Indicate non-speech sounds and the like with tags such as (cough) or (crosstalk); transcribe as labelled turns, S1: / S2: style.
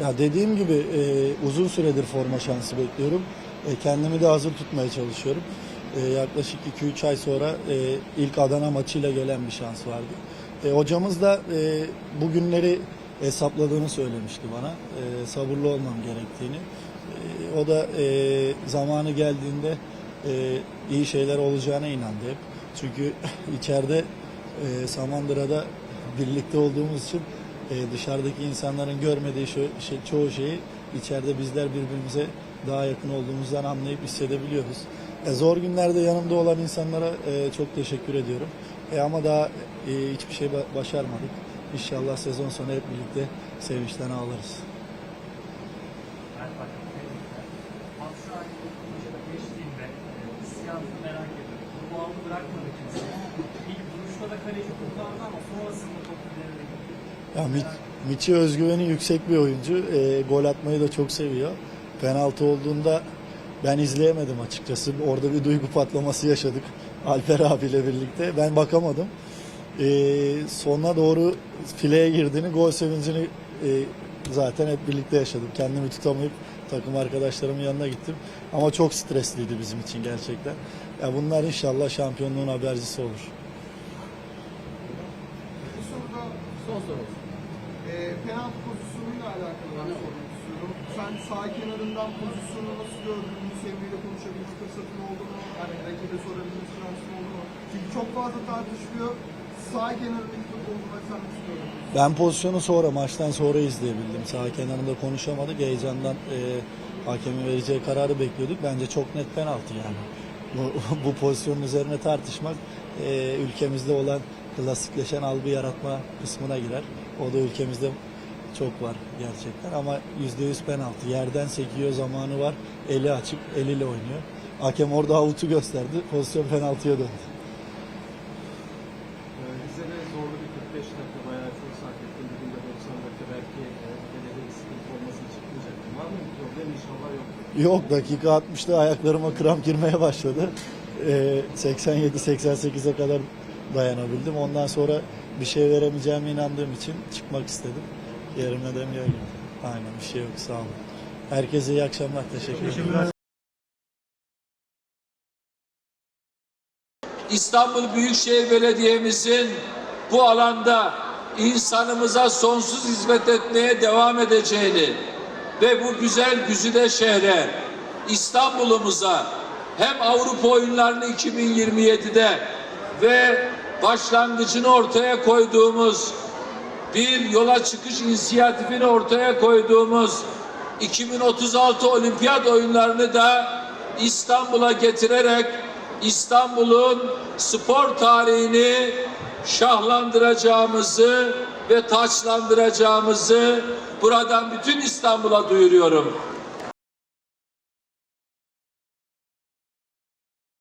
S1: Ya dediğim gibi e, uzun süredir forma şansı bekliyorum. E, kendimi de hazır tutmaya çalışıyorum. E, yaklaşık 2-3 ay sonra e, ilk Adana maçıyla gelen bir şans vardı. E, hocamız da e, bu günleri hesapladığını söylemişti bana. E, sabırlı olmam gerektiğini. E, o da e, zamanı geldiğinde e, iyi şeyler olacağına inandı hep. Çünkü (laughs) içeride e, Samandıra'da birlikte olduğumuz için e, dışarıdaki insanların görmediği şu, şey, çoğu şeyi içeride bizler birbirimize daha yakın olduğumuzdan anlayıp hissedebiliyoruz. E, zor günlerde yanımda olan insanlara e, çok teşekkür ediyorum. E, ama daha e, hiçbir şey ba- başarmadık. İnşallah sezon sonu hep birlikte sevinçten ağlarız.
S2: Hissiyatını merak ediyorum. Bu aldı bırakmadı kimse. İlk vuruşta da kaleci kurtardı ama gitti.
S1: Ya Miçi özgüveni yüksek bir oyuncu. E, gol atmayı da çok seviyor. Penaltı olduğunda ben izleyemedim açıkçası. Orada bir duygu patlaması yaşadık Alper abiyle birlikte. Ben bakamadım. E, sonuna doğru fileye girdiğini, gol sevincini e, zaten hep birlikte yaşadım. Kendimi tutamayıp takım arkadaşlarımın yanına gittim. Ama çok stresliydi bizim için gerçekten. Ya bunlar inşallah şampiyonluğun habercisi olur.
S3: Bu soruda son soru. Ee, penaltı pozisyonuyla alakalı ben sormak istiyorum. Sen sağ kenarından pozisyonu nasıl gördün? İle konuşabilme fırsatın oldu mu? Hani rakibe sorabilme şansın oldu mu? Çünkü çok fazla tartışılıyor. Sağ kenarındaki futbolcu sen nasıl gördün?
S1: Ben pozisyonu sonra maçtan sonra izleyebildim. Sağ kenarında konuşamadık. Heyecandan e, hakemin vereceği kararı bekliyorduk. Bence çok net penaltı yani. Bu, (laughs) bu pozisyonun üzerine tartışmak e, ülkemizde olan klasikleşen algı yaratma kısmına girer. O da ülkemizde çok var gerçekten ama %100 penaltı. Yerden sekiyor zamanı var. Eli açık, eliyle oynuyor. Hakem orada avutu gösterdi. Pozisyon penaltıya döndü.
S4: Ee, Rize'de zorlu bir 45 dakika bayağı çok sarf ettim. Bugün de 90 dakika belki belediye sıkıntı olması çıkmayacaktı. Var mı bir problem? İnşallah yok.
S1: Yok dakika 60'da ayaklarıma kramp girmeye başladı. Ee, 87-88'e kadar dayanabildim. Ondan sonra bir şey veremeyeceğime inandığım için çıkmak istedim. Yerime de geldim. Aynen bir şey yok sağ olun. Herkese iyi akşamlar. Teşekkür ederim.
S5: İstanbul Büyükşehir Belediye'mizin bu alanda insanımıza sonsuz hizmet etmeye devam edeceğini ve bu güzel güzide şehre İstanbul'umuza hem Avrupa oyunlarını 2027'de ve başlangıcını ortaya koyduğumuz bir yola çıkış inisiyatifini ortaya koyduğumuz 2036 olimpiyat oyunlarını da İstanbul'a getirerek İstanbul'un spor tarihini şahlandıracağımızı ve taçlandıracağımızı buradan bütün İstanbul'a duyuruyorum.